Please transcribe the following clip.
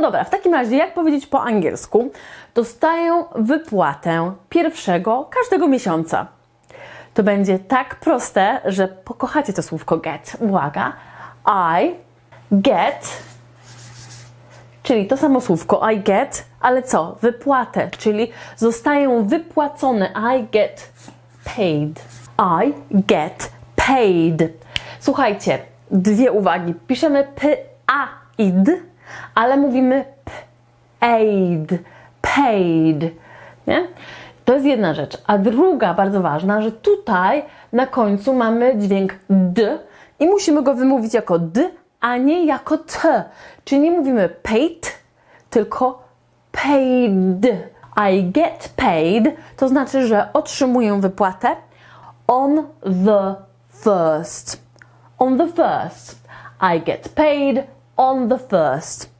No dobra, w takim razie, jak powiedzieć po angielsku? Dostaję wypłatę pierwszego każdego miesiąca. To będzie tak proste, że pokochacie to słówko get. Uwaga. I get, czyli to samo słówko I get, ale co? Wypłatę, czyli zostaję wypłacony. I get paid. I get paid. Słuchajcie, dwie uwagi. Piszemy p, a, id, ale mówimy p, aid, paid. Nie? To jest jedna rzecz. A druga, bardzo ważna, że tutaj na końcu mamy dźwięk d i musimy go wymówić jako d, a nie jako t. Czyli nie mówimy paid, tylko paid. I get paid to znaczy, że otrzymuję wypłatę on the first. On the first. I get paid on the first.